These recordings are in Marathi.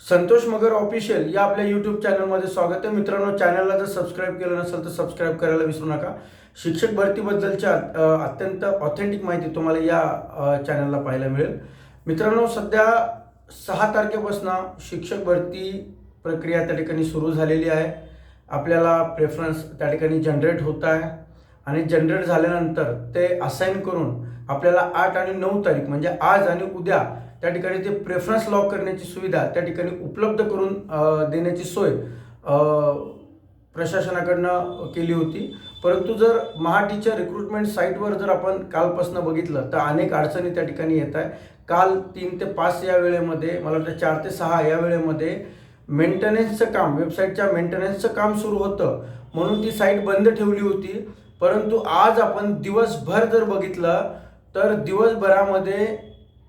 संतोष मगर ऑफिशियल या आपल्या यूट्यूब चॅनलमध्ये स्वागत आहे. मित्रांनो चॅनलला जर सबस्क्राईब केलं नसेल तर सबस्क्राईब करायला विसरू नका. शिक्षक भरतीबद्दलच्या अत्यंत ऑथेंटिक माहिती तुम्हाला या चॅनलला पाहायला मिळेल. मित्रांनो सध्या सहा तारखेपासून शिक्षक भरती प्रक्रिया त्या ठिकाणी सुरू झालेली आहे. आपल्याला प्रेफरन्स त्या ठिकाणी जनरेट होत आहे. आणि जनरेट झाल्यानंतर ते असाईन करून आपल्याला आठ आणि नऊ तारीख म्हणजे आज आणि उद्या त्या ठिकाणी ते प्रेफरन्स लॉक करण्याची सुविधा त्या ठिकाणी उपलब्ध करून देण्याची सोय प्रशासनाकडनं केली होती. परंतु जर महा टीचर रिक्रुटमेंट साईटवर जर आपण कालपासून बघितलं तर अनेक अडचणी त्या ठिकाणी येत आहे काल तीन ते पाच या वेळेमध्ये मला वाटतं चार ते सहा या वेळेमध्ये मेंटेनन्सचं काम वेबसाईटच्या मेंटेनन्सचं काम सुरू होतं म्हणून ती साईट बंद ठेवली होती. परंतु आज आपण दिवसभर जर बघितलं तर दिवसभरामध्ये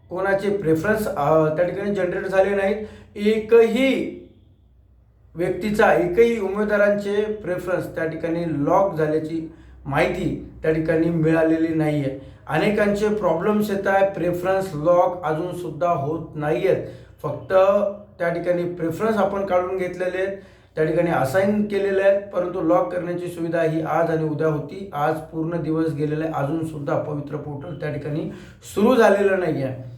कोणाचे प्रेफरन्स त्या ठिकाणी जनरेट झाले नाहीत एकही व्यक्तीचा एकही उमेदवारांचे प्रेफरन्स त्या ठिकाणी लॉक झाल्याची माहिती त्या ठिकाणी मिळालेली नाही आहे अनेकांचे प्रॉब्लेम्स येत आहे प्रेफरन्स लॉक अजूनसुद्धा होत नाही आहेत फक्त त्या ठिकाणी प्रेफरन्स आपण काढून घेतलेले आहेत त्या ठिकाणी असाईन केलेले आहेत परंतु लॉक करण्याची सुविधा ही आज आणि उद्या होती. आज पूर्ण दिवस गेलेला आहे अजूनसुद्धा पवित्र पोर्टल त्या ठिकाणी सुरू झालेलं नाही आहे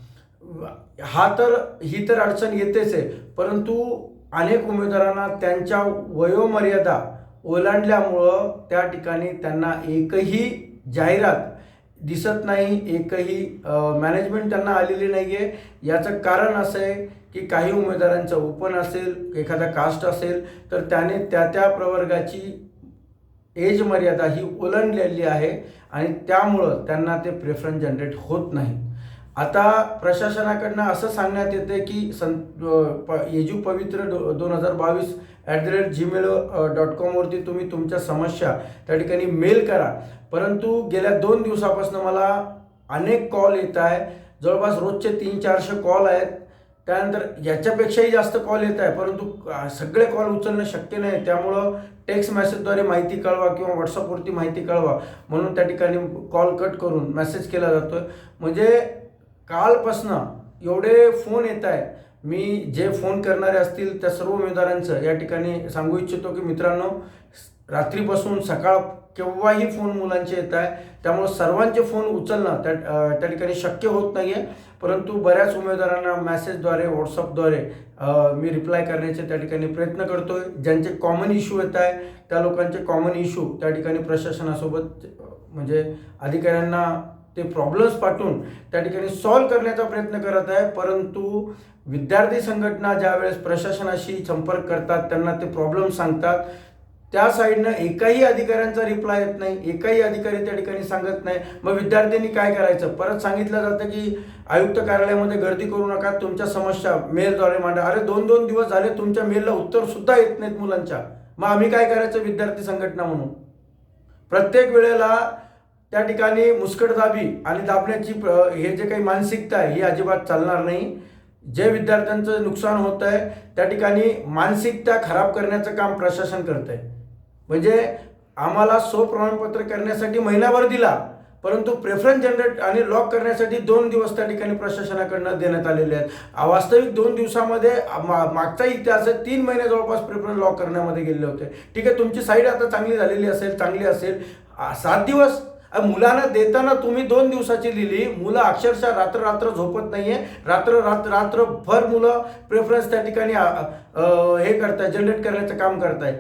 हा तर ही तर अडचण येतेच आहे. परंतु अनेक उमेदवारांना त्यांच्या वयोमर्यादा ओलांडल्यामुळं त्या ठिकाणी त्यांना एकही जाहिरात दिसत नाही एकही मॅनेजमेंट त्यांना आलेली नाही आहे याचं कारण असं आहे की काही उमेदवारांचं ओपन असेल एखादा कास्ट असेल तर त्याने त्या त्या प्रवर्गाची एज मर्यादा ही ओलांडलेली आहे आणि त्यामुळं त्यांना ते प्रेफरन्स जनरेट होत नाही. आता प्रशासनाकडनं असं सांगण्यात येतं की सं प येजू पवित्र दो दोन हजार बावीस at the rate gmail dot कॉमवरती तुम्ही तुमच्या समस्या त्या ठिकाणी मेल करा. परंतु गेल्या दोन दिवसापासून मला अनेक कॉल येत आहे. जवळपास रोजचे तीन चारशे कॉल आहेत. त्यानंतर याच्यापेक्षाही जास्त कॉल येत आहे. परंतु सगळे कॉल उचलणं शक्य नाही. त्यामुळं टेक्स्ट मेसेजद्वारे माहिती कळवा किंवा व्हॉट्सअपवरती माहिती कळवा. म्हणून त्या ठिकाणी कॉल कट करून मेसेज केला जातो आहे म्हणजे कालपासनं एवढे फोन येत आहे मी जे फोन करणारे असतील त्या सर्व उमेदवारांचं या ठिकाणी सांगू इच्छितो की मित्रांनो रात्रीपासून सकाळ केव्हाही फोन मुलांचे येत आहे त्यामुळं सर्वांचे फोन उचलणं त्या त्या ठिकाणी शक्य होत नाही आहे परंतु बऱ्याच उमेदवारांना मॅसेजद्वारे व्हॉट्सअपद्वारे मी रिप्लाय करण्याचे त्या ठिकाणी प्रयत्न करतो आहे ज्यांचे कॉमन इश्यू येत आहे त्या लोकांचे कॉमन इश्यू त्या ठिकाणी प्रशासनासोबत म्हणजे अधिकाऱ्यांना ते प्रॉब्लेम्स पाठवून त्या ठिकाणी सॉल्व करण्याचा प्रयत्न करत आहे. परंतु विद्यार्थी संघटना ज्यावेळेस प्रशासनाशी संपर्क करतात त्यांना ते प्रॉब्लेम सांगतात. त्या साईडनं एकाही अधिकाऱ्यांचा रिप्लाय येत नाही. एकाही अधिकारी त्या ठिकाणी सांगत नाही. मग विद्यार्थ्यांनी काय करायचं? परत सांगितलं जातं की आयुक्त कार्यालयामध्ये गर्दी करू नका. तुमच्या समस्या मेलद्वारे मांडा. अरे दोन दोन दिवस झाले तुमच्या मेलला उत्तर सुद्धा येत नाहीत मुलांच्या. मग आम्ही काय करायचं विद्यार्थी संघटना म्हणून? प्रत्येक वेळेला त्या ठिकाणी मुस्कटदाबी आणि दाबण्याची प्र- हे जे काही मानसिकता आहे ही अजिबात चालणार नाही. जे विद्यार्थ्यांचं नुकसान होत आहे त्या ठिकाणी मानसिकता खराब करण्याचं काम प्रशासन करत आहे म्हणजे आम्हाला सो प्रमाणपत्र करण्यासाठी महिनाभर दिला परंतु प्रेफरन्स जनरेट आणि लॉक करण्यासाठी दोन दिवस त्या ठिकाणी प्रशासनाकडनं देण्यात आलेले आहेत. वास्तविक दोन दिवसामध्ये मा- मागचा इतिहास आहे तीन महिने जवळपास प्रेफरन्स लॉक करण्यामध्ये गेले होते. ठीक आहे तुमची साईड आता चांगली झालेली असेल चांगली असेल. सात दिवस मुलांना देताना तुम्ही दोन दिवसाची लिहिली. मुलं अक्षरशः रात्र रात्र झोपत नाहीये. रात्र रात्र रात्रभर मुलं प्रेफरन्स त्या ठिकाणी हे करताय जनरेट करण्याचं काम करताय.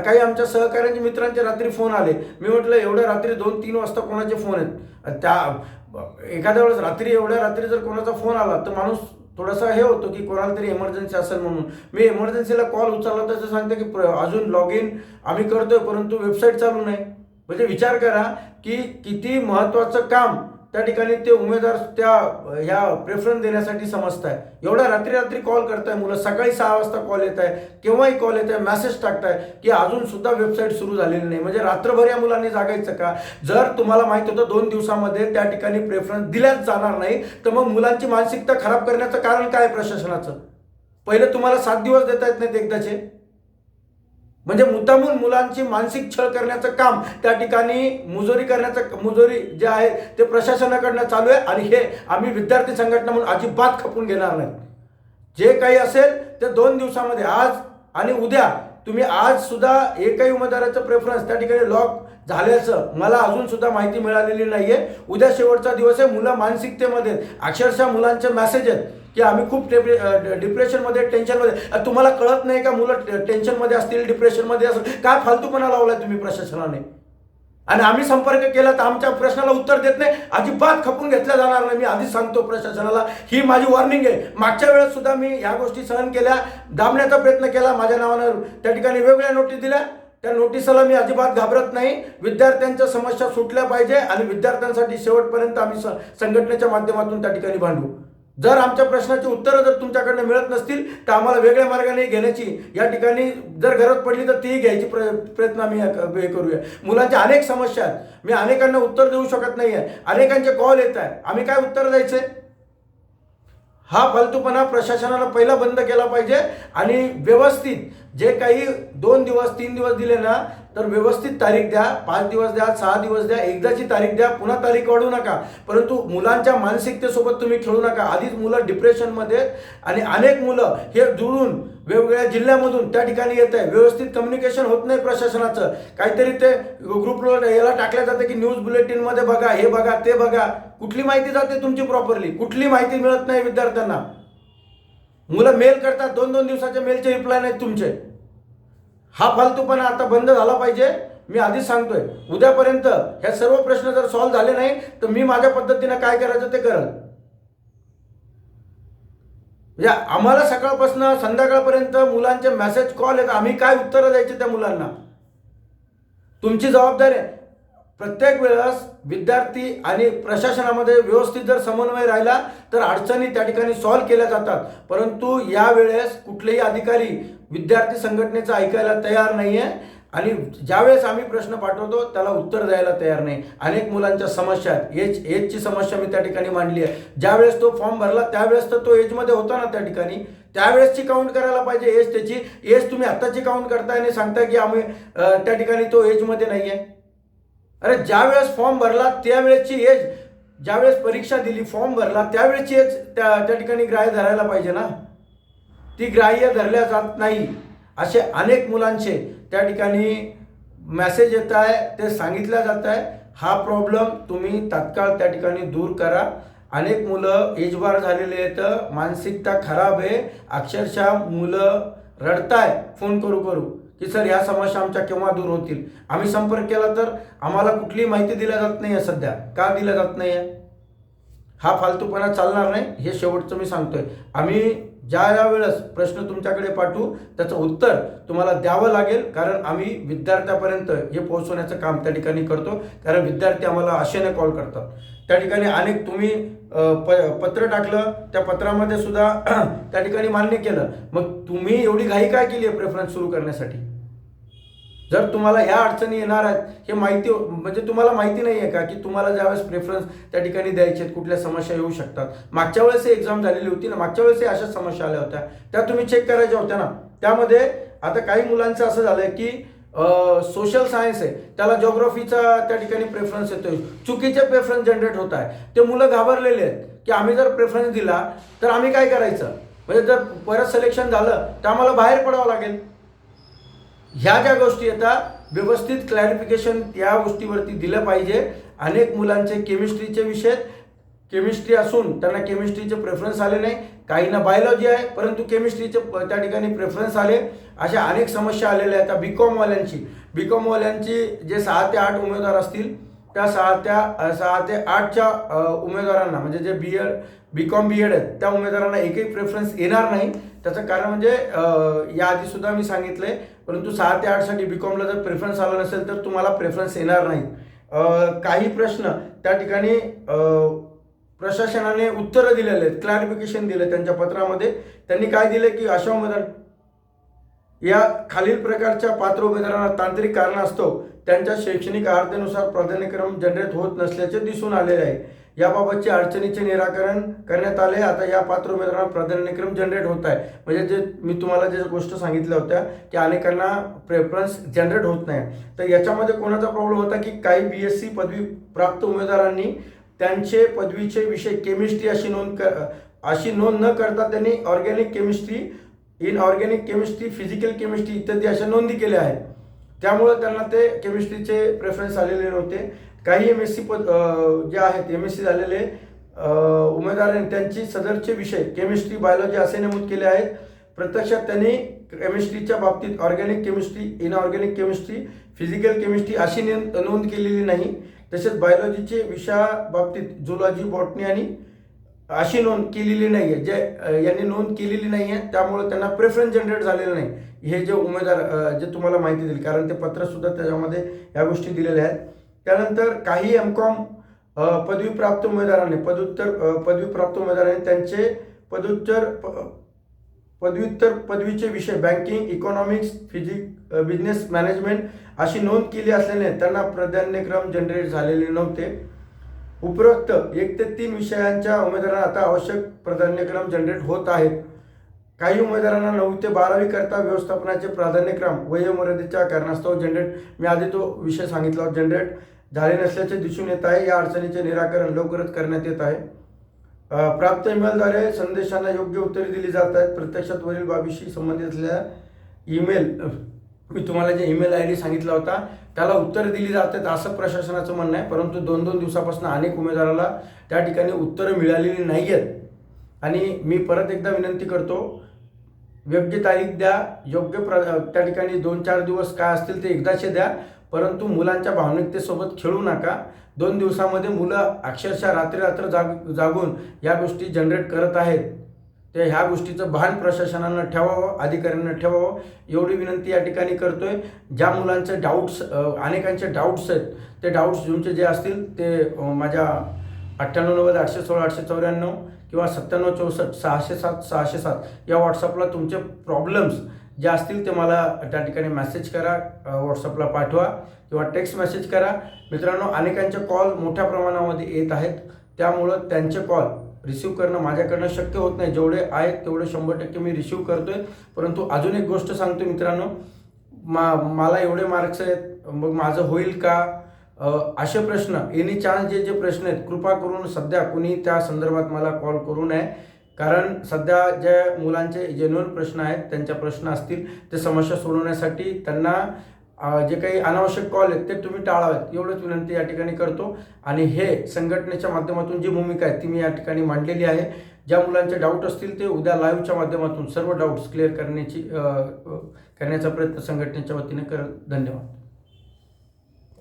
काही आमच्या सहकाऱ्यांच्या मित्रांचे रात्री फोन आले. मी म्हटलं एवढ्या रात्री दोन तीन वाजता कोणाचे फोन आहेत? त्या एखाद्या वेळेस रात्री एवढ्या रात्री जर कोणाचा फोन आला तर माणूस थोडासा हे होतो की कोणाला तरी इमर्जन्सी असेल म्हणून. मी इमर्जन्सीला कॉल उचलला तर सांगते की प्र- अजून लॉग इन आम्ही करतोय परंतु वेबसाईट चालू नाही. म्हणजे विचार करा की किती महत्त्वाचं काम त्या ठिकाणी ते उमेदवार त्या ह्या प्रेफरन्स देण्यासाठी समजताय. एवढा रात्री रात्री कॉल करताय मुलं सकाळी सहा वाजता कॉल येत आहे केव्हाही कॉल येत आहे मेसेज टाकताय की अजून सुद्धा वेबसाईट सुरू झालेली नाही. म्हणजे रात्रभर या मुलांनी जागायचं का? जर तुम्हाला माहीत होतं दोन दिवसामध्ये त्या ठिकाणी प्रेफरन्स दिल्याच जाणार नाही तर मग मुलांची मानसिकता खराब करण्याचं कारण काय प्रशासनाचं? पहिले तुम्हाला सात दिवस देता येत नाहीत एकदाचे. म्हणजे मुद्दामून मुलांची मानसिक छळ करण्याचं काम त्या ठिकाणी मुजोरी करण्याचं मुजोरी जे आहे ते प्रशासनाकडनं चालू आहे आणि हे आम्ही विद्यार्थी संघटना म्हणून अजिबात खपून घेणार नाही. जे काही असेल ते दोन दिवसामध्ये आज आणि उद्या तुम्ही आज सुद्धा एकही उमेदवाराचं प्रेफरन्स त्या ठिकाणी लॉक झाल्याचं मला अजून सुद्धा माहिती मिळालेली नाहीये. उद्या शेवटचा दिवस आहे मुलं मानसिकतेमध्ये अक्षरशः मुलांचे मेसेज आहेत. की आम्ही खूप डिप्रेशनमध्ये टेन्शनमध्ये तुम्हाला कळत नाही का मुलं टेन्शनमध्ये असतील डिप्रेशनमध्ये असतील? काय फालतूपणा लावलाय तुम्ही प्रशासनाने? आणि आम्ही संपर्क केला तर आमच्या प्रश्नाला उत्तर देत नाही. अजिबात खपून घेतल्या जाणार नाही. मी आधीच सांगतो प्रशासनाला. ही माझी वॉर्निंग आहे. मागच्या वेळेस सुद्धा मी या गोष्टी सहन केल्या दाबण्याचा प्रयत्न केला. माझ्या नावानं त्या ठिकाणी वेगवेगळ्या नोटीस दिल्या. त्या नोटिसाला मी अजिबात घाबरत नाही. विद्यार्थ्यांच्या समस्या सुटल्या पाहिजे आणि विद्यार्थ्यांसाठी शेवटपर्यंत आम्ही स- संघटनेच्या माध्यमातून त्या ठिकाणी भांडू. जर आमच्या प्रश्नाची उत्तरं जर तुमच्याकडनं मिळत नसतील तर आम्हाला वेगळ्या मार्गाने घेण्याची या ठिकाणी जर गरज पडली तर तीही घ्यायची प्र प्रयत्न आम्ही हे करूया. मुलांच्या अनेक समस्या आहेत. मी अनेकांना उत्तर देऊ शकत नाही आहे अनेकांचे कॉल येत आहे आम्ही काय उत्तर द्यायचे? हा फालतूपणा प्रशासनाला पहिला बंद केला पाहिजे आणि व्यवस्थित जे काही दोन दिवस तीन दिवस दिले ना तर व्यवस्थित तारीख द्या पाच दिवस द्या सहा दिवस द्या एकदाची तारीख द्या पुन्हा तारीख वाढवू नका. परंतु मुलांच्या मानसिकतेसोबत तुम्ही खेळू नका. आधीच मुलं डिप्रेशनमध्ये आणि अनेक मुलं हे जुळून वेगवेगळ्या जिल्ह्यामधून त्या ठिकाणी येत आहे. व्यवस्थित कम्युनिकेशन होत नाही प्रशासनाचं. काहीतरी ते ग्रुपवर याला टाकलं जातं की न्यूज बुलेटिनमध्ये बघा हे बघा ते बघा. कुठली माहिती जाते तुमची प्रॉपरली कुठली माहिती मिळत नाही विद्यार्थ्यांना? मुलं मेल करतात दोन दोन दिवसाच्या मेलचे रिप्लाय नाहीत तुमचे. हा फालतूपणा आता बंद झाला पाहिजे. मी आधीच सांगतोय उद्यापर्यंत ह्या सर्व प्रश्न जर सॉल्व्ह झाले नाही तर मी माझ्या पद्धतीनं काय करायचं ते करल म्हणजे आम्हाला सकाळपासून संध्याकाळपर्यंत मुलांचे मेसेज कॉल येतात. आम्ही काय उत्तरं द्यायचे त्या मुलांना? तुमची जबाबदारी आहे. प्रत्येक वेळेस विद्यार्थी आणि प्रशासनामध्ये व्यवस्थित जर समन्वय राहिला तर अडचणी त्या ठिकाणी सॉल्व्ह केल्या जातात. परंतु यावेळेस कुठलेही अधिकारी विद्यार्थी संघटनेचं ऐकायला तयार नाही आहे आणि ज्यावेळेस आम्ही प्रश्न पाठवतो त्याला उत्तर द्यायला तयार नाही. अनेक मुलांच्या समस्या आहेत. एज एजची समस्या मी त्या ठिकाणी मांडली आहे. ज्यावेळेस तो फॉर्म भरला त्यावेळेस तर तो एजमध्ये होता ना त्या ठिकाणी. त्यावेळेसची काउंट करायला पाहिजे एज त्याची. एज तुम्ही आत्ताची काउंट करताय आणि सांगताय की आम्ही त्या ठिकाणी तो एजमध्ये नाही आहे अरे ज्यावेळेस फॉर्म भरला त्यावेळेसची एज ज्यावेळेस परीक्षा दिली फॉर्म भरला त्यावेळेसची एज त्या त्या ठिकाणी ग्राह्य धरायला पाहिजे ना. ती ग्राह्य धरल्या जात नाही. असे अनेक मुलांचे त्या ठिकाणी मेसेज येत आहे ते सांगितल्या जात आहे. हा प्रॉब्लेम तुम्ही तात्काळ त्या ठिकाणी दूर करा. अनेक मुलं एजबार झालेले आहेत मानसिकता खराब आहे. अक्षरशः मुलं रडताय फोन करू करू. की सर ह्या समस्या आमच्या केव्हा दूर होतील? आम्ही संपर्क केला तर आम्हाला कुठलीही माहिती दिल्या जात नाही आहे सध्या. का दिल्या जात नाही आहे हा फालतूपणा चालणार नाही हे शेवटचं मी सांगतोय. आम्ही ज्या ज्या वेळेस प्रश्न तुमच्याकडे पाठवू त्याचं उत्तर तुम्हाला द्यावं लागेल. कारण आम्ही विद्यार्थ्यापर्यंत हे पोहोचवण्याचं काम त्या ठिकाणी करतो. कारण विद्यार्थी आम्हाला आशेने कॉल करतात. त्या ठिकाणी अनेक तुम्ही प पत्र टाकलं त्या पत्रामध्ये सुद्धा त्या ठिकाणी मान्य केलं. मग तुम्ही एवढी घाई काय केली आहे प्रेफरन्स सुरू करण्यासाठी? जर तुम्हाला ह्या अडचणी येणार आहेत हे माहिती म्हणजे तुम्हाला माहिती नाही आहे का की तुम्हाला ज्यावेळेस प्रेफरन्स त्या ठिकाणी द्यायचे आहेत कुठल्या समस्या येऊ शकतात. मागच्या वेळेस एक्झाम झालेली होती ना मागच्या वेळेस अशा समस्या आल्या होत्या. त्या तुम्ही चेक करायच्या होत्या ना. त्यामध्ये आता काही मुलांचं असं झालंय की सोशल सायन्स आहे. त्याला जॉग्रॉफीचा त्या ठिकाणी प्रेफरन्स येतोय. चुकीचे प्रेफरन्स जनरेट होत आहे. ते मुलं घाबरलेले आहेत की आम्ही जर प्रेफरन्स दिला तर आम्ही काय करायचं? म्हणजे जर परत सिलेक्शन झालं तर आम्हाला बाहेर पडावं लागेल. ह्या ज्या गोष्टी येतात व्यवस्थित क्लॅरिफिकेशन या गोष्टीवरती दिलं पाहिजे. अनेक मुलांचे केमिस्ट्रीचे विषय केमिस्ट्री असून त्यांना केमिस्ट्रीचे प्रेफरन्स आले नाही. काहींना बायोलॉजी आहे परंतु केमिस्ट्रीचे प- त्या ठिकाणी प्रेफरन्स आले. अशा अनेक समस्या आलेल्या आहेत आता बी कॉमवाल्यांची बी कॉमवाल्यांची जे सहा ते आठ उमेदवार असतील त्या सहा त्या सहा ते आठच्या उमेदवारांना म्हणजे जे B Ed B Com B Ed आहेत त्या उमेदवारांना एकही प्रेफरन्स येणार नाही. त्याचं कारण म्हणजे याआधीसुद्धा याआधी सुद्धा मी सांगितलंय परंतु सहा ते आठसाठी बी कॉमला जर प्रेफरन्स आला नसेल तर तुम्हाला प्रेफरन्स येणार नाही. काही प्रश्न त्या ठिकाणी प्रशासनाने उत्तरं दिलेले आहेत क्लॅरिफिकेशन दिलं त्यांच्या पत्रामध्ये. त्यांनी काय दिलं की अशा उमेदवार या खालील प्रकारच्या पात्र उमेदवारांना तांत्रिक कारणास्तव त्यांच्या शैक्षणिक अर्हतेनुसार प्राधान्यक्रम जनरेट होत नसल्याचे दिसून आलेले आहे. याबाबतचे अडचणीचे निराकरण करण्यात आले आता या पात्र उमेदवारांना प्राधान्यक्रम जनरेट होत आहे. म्हणजे जे मी तुम्हाला जे गोष्ट सांगितल्या होत्या की अनेकांना प्रेफरन्स जनरेट होत नाही. तर याच्यामध्ये कोणाचा प्रॉब्लेम होता की काही बी एस सी पदवी प्राप्त उमेदवारांनी त्यांचे पदवीचे विषय केमिस्ट्री अशी नोंद कर अशी नोंद न करता त्यांनी organic chemistry inorganic chemistry physical chemistry इत्यादी अशा नोंदी केल्या आहेत. त्यामुळं त्यांना ते केमिस्ट्रीचे प्रेफरन्स आलेले नव्हते. काही एम एस सी पद जे आहेत एम एस सी झालेले उमेदवारांनी त्यांची सदरचे विषय केमिस्ट्री बायोलॉजी असे नमूद केले आहेत. प्रत्यक्षात त्यांनी केमिस्ट्रीच्या बाबतीत organic chemistry inorganic chemistry physical chemistry अशी नोंद केलेली नाही. तसेच बायोलॉजीचे विषयाबाबतीत झुलॉजी बॉटनी आणि अशी नोंद केलेली नाही आहे जे यांनी नोंद केलेली नाही आहे त्यामुळे त्यांना प्रेफरन्स जनरेट झालेलं नाही. हे जे उमेदवार जे तुम्हाला माहिती देईल कारण ते पत्रसुद्धा त्याच्यामध्ये या गोष्टी दिलेल्या आहेत. त्यानंतर काही एम कॉम पदवीप्राप्त उमेदवारांनी पदव्युत्तर पदवीप्राप्त उमेदवारांनी त्यांचे पदव्युत्तर प- पदव्युत्तर पदवीचे विषय banking economics physic business management अशी नोंद केली असल्याने त्यांना प्राधान्यक्रम जनरेट झालेले नव्हते. उपरोक्त एक ते तीन विषयांच्या उमेदवारांना आता आवश्यक प्राधान्यक्रम जनरेट होत आहेत. काही उमेदवारांना नऊ ते बारावी करता व्यवस्थापनाचे प्राधान्यक्रम वयोमर्यादेच्या कारणास्तव जनरेट मी आधी तो विषय सांगितला जनरेट झाले नसल्याचे दिसून येत आहे. या अडचणीचे निराकरण लवकरच करण्यात येत आहे. प्राप्त ईमेलद्वारे संदेशांना योग्य उत्तरे दिली जात आहेत. प्रत्यक्षात वरील बाबीशी संबंधित असलेल्या ईमेल मी तुम्हाला जे ईमेल आय डी सांगितला होता त्याला उत्तरं दिली जातात असं प्रशासनाचं म्हणणं आहे. परंतु दोन दोन दिवसापासून अनेक उमेदवाराला त्या ठिकाणी उत्तरं मिळालेली नाही आहेत आणि मी परत एकदा विनंती करतो योग्य तारीख द्या योग्य प्र त्या ठिकाणी दोन चार दिवस काय असतील ते एकदाचे द्या. परंतु मुलांच्या भावनिकतेसोबत खेळू नका. दोन दिवसामध्ये मुलं अक्षरशः रात्री रात्र जाग जागून या गोष्टी जनरेट करत आहेत. ते ह्या गोष्टीचं भान प्रशासनानं ठेवावं अधिकाऱ्यांना ठेवावं. एवढी विनंती या ठिकाणी करतो आहे ज्या मुलांचे डाऊट्स अनेकांचे डाऊट्स आहेत ते डाऊट्स तुमचे जे असतील ते माझ्या अठ्ठ्याण्णव नव्वद आठशे सोळा आठशे चौऱ्याण्णव किंवा सत्त्याण्णव चौसष्ट सहाशे सात सहाशे सात या व्हॉट्सअपला तुमचे प्रॉब्लेम्स जे असतील ते मला त्या ठिकाणी मेसेज करा व्हॉट्सअपला पाठवा किंवा टेक्स्ट मेसेज करा. मित्रांनो अनेकांचे कॉल मोठ्या प्रमाणामध्ये येत आहेत. त्यामुळं त्यांचे कॉल रिसीव करणं माझ्याकडनं शक्य होत नाही. जेवढे आहेत तेवढे शंभर टक्के मी रिसीव करतोय. परंतु अजून एक गोष्ट सांगतो मित्रांनो. मा मला एवढे मार्क्स आहेत. मग माझं होईल का? असे प्रश्न एनी चान्स जे जे प्रश्न आहेत कृपा करून सध्या कुणी त्या संदर्भात मला कॉल करू नये. कारण सध्या ज्या मुलांचे जेन्युअन प्रश्न आहेत त्यांच्या प्रश्न असतील ते समस्या सोडवण्यासाठी त्यांना जे काही अनावश्यक कॉल आहेत ते तुम्ही टाळावेत. एवढंच विनंती या ठिकाणी करतो. आणि हे संघटनेच्या माध्यमातून जी भूमिका आहे ती मी या ठिकाणी मांडलेली आहे. ज्या मुलांचे डाऊट असतील ते उद्या लाईव्हच्या माध्यमातून सर्व डाऊट्स क्लिअर करण्याची करण्याचा प्रयत्न संघटनेच्या वतीने कर धन्यवाद.